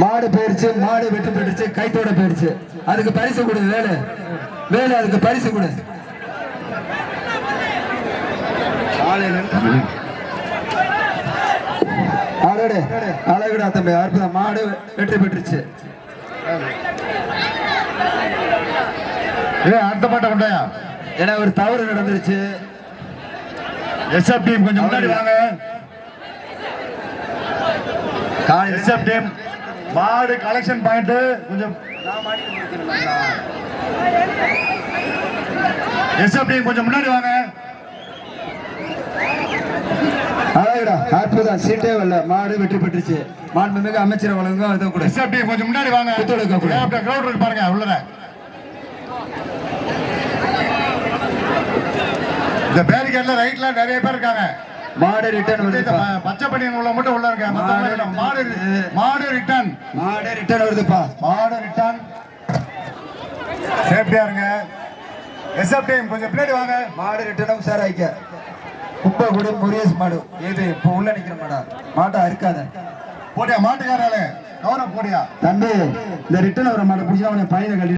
மாடு போயிருச்சு மாடு வெட்டு போயிடுச்சு கைத்தோட போயிருச்சு. அதுக்கு பரிசு கொடு வேலு. வேலு அதுக்கு பரிசு கொடு. அடடே அழகுடா தம்பி அற்புதம். மாடு வெற்றி பெற்றுச்சு. ஏ அடுத்த பாட்டை கொண்டாயா? ஏன்னா ஒரு தவறு நடந்துருச்சு. எஸ்எப் டீம் கொஞ்சம் முன்னாடி வாங்க. காலையில் எஸ்எப் டீம் மாடு கலெக்ஷன் பாயிண்ட் கொஞ்சம். டீம் கொஞ்சம் முன்னாடி வாங்க. அழகுடா. அற்புதம். சீட்டே வரல. மாடு வெற்றி பெற்றுச்சு. மாண்புமிகு அமைச்சர் வழங்கும் அதை கூட. எஸ்எப் டீம் கொஞ்சம் முன்னாடி வாங்க. புத்தளம் கூட. கிரௌண்ட் இருக்கு பாருங்க உள்ளத. இந்த பேரிகேட்ல ரைட்ல நிறைய பேர் இருக்காங்க. மாடு ரிட்டர்ன் ப- பச்சை பனியன் உள்ள மட்டும் உள்ள இருக்க மத்த மாடு மாடு மாடு ரிட்டர்ன் மாடு ரிட்டர்ன் வருதுப்பா மாடு ரிட்டர்ன் சேஃப்டியா இருங்க. எஸ்எப் டீம் கொஞ்சம் பின்னாடி வாங்க. மாடு ரிட்டர்னும் சார் ஆயிக்க. குப்பை குடி முரியஸ் மாடு. இது இப்போ உள்ள நிக்கிற மாடா? மாட்டா இருக்காத. போட்டியா மாட்டுக்காராலே கவனம் போடியா தம்பி இந்த ரிட்டர்ன் வர மாடு பிடிச்சா அவனை பையனை கழட்டி